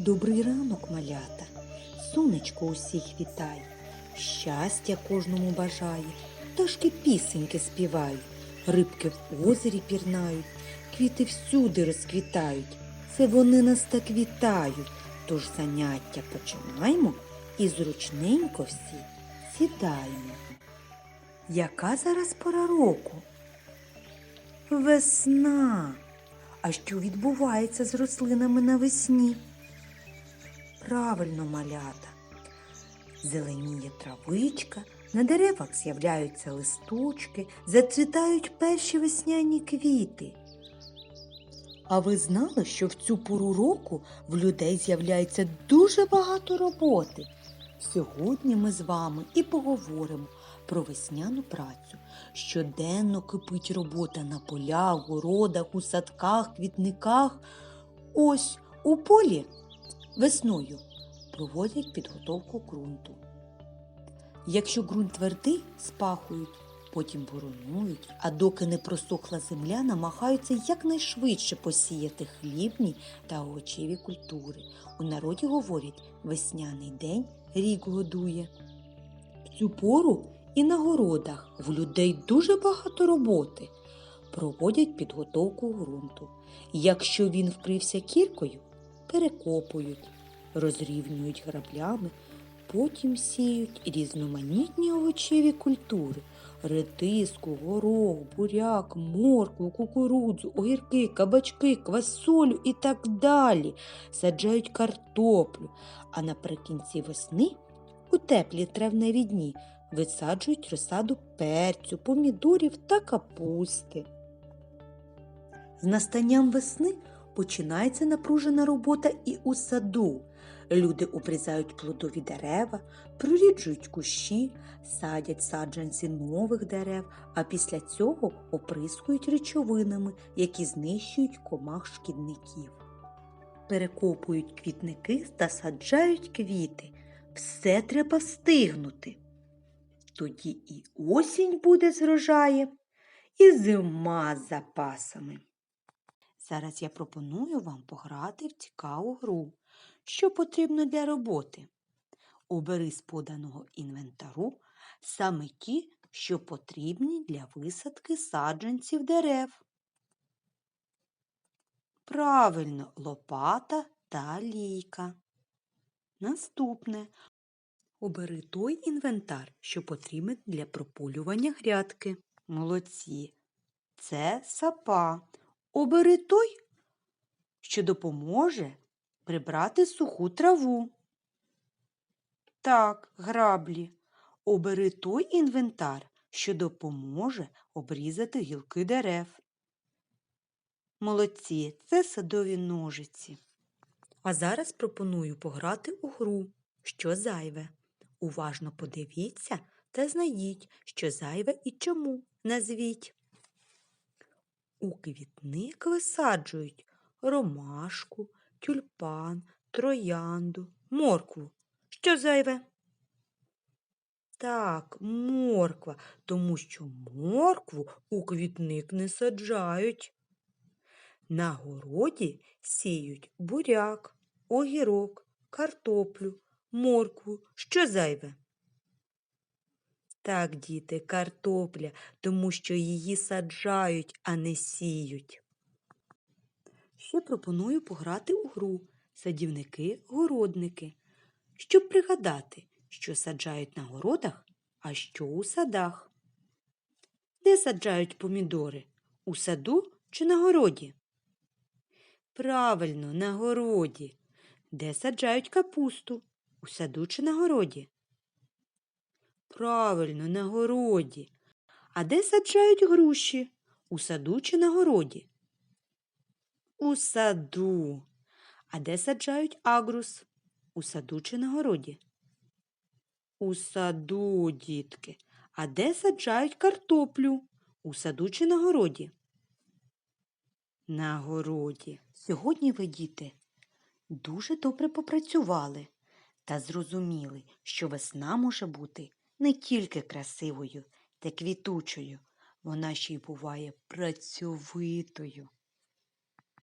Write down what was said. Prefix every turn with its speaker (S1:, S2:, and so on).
S1: Добрий ранок, малята, сонечко усіх вітає, щастя кожному бажає, пташки пісеньки співають, рибки в озері пірнають, квіти всюди розквітають. Це вони нас так вітають. Тож заняття починаємо і зручненько всі сідаємо. Яка зараз пора року? Весна. А що відбувається з рослинами навесні? Правильно, малята. Зеленіє травичка, на деревах з'являються листочки, зацвітають перші весняні квіти. А ви знали, що в цю пору року в людей з'являється дуже багато роботи? Сьогодні ми з вами і поговоримо про весняну працю. Щоденно кипить робота на полях, городах, у садках, квітниках. Ось у полі весною проводять підготовку ґрунту. Якщо ґрунт твердий, спахують, потім боронують, а доки не просохла земля, намагаються якнайшвидше посіяти хлібні та овочеві культури. У народі говорять, весняний день рік годує. В цю пору і на городах в людей дуже багато роботи. Проводять підготовку ґрунту. Якщо він вкрився кіркою, перекопують, розрівнюють граблями, потім сіють різноманітні овочеві культури редиску, горох, буряк, моркву, кукурудзу, огірки, кабачки, квасолю і так далі. Саджають картоплю, а наприкінці весни у теплі травневі дні висаджують розсаду перцю, помідорів та капусти. З настанням весни починається напружена робота і у саду. Люди обрізають плодові дерева, проріджують кущі, садять саджанці нових дерев, а після цього оприскують речовинами, які знищують комах шкідників. Перекопують квітники та саджають квіти. Все треба встигнути. Тоді і осінь буде з врожаєм, і зима з запасами. Зараз я пропоную вам пограти в цікаву гру. Що потрібно для роботи? Обери з поданого інвентару саме ті, що потрібні для висадки саджанців дерев. Правильно, лопата та лійка. Наступне. Обери той інвентар, що потрібен для прополювання грядки. Молодці. Це сапа. Обери той, що допоможе прибрати суху траву. Так, граблі. Обери той інвентар, що допоможе обрізати гілки дерев. Молодці, це садові ножиці. А зараз пропоную пограти у гру, що зайве. Уважно подивіться та знайдіть, що зайве і чому. Назвіть. У квітник висаджують ромашку, тюльпан, троянду, моркву. Що зайве? Так, морква, тому що моркву у квітник не саджають. На городі сіють буряк, огірок, картоплю, моркву. Що зайве? Так, діти, картопля, тому що її саджають, а не сіють. Ще пропоную пограти у гру садівники-городники, щоб пригадати, що саджають на городах, а що у садах. Де саджають помідори? У саду чи на городі? Правильно, на городі. Де саджають капусту? У саду чи на городі? Правильно, на городі. А де саджають груші? У саду чи на городі? У саду. А де саджають агрус? У саду чи на городі? У саду, дітки. А де саджають картоплю? У саду чи на городі? На городі. Сьогодні ви, діти, дуже добре попрацювали та зрозуміли, що весна може бути не тільки красивою та квітучою, вона ще й буває працьовитою.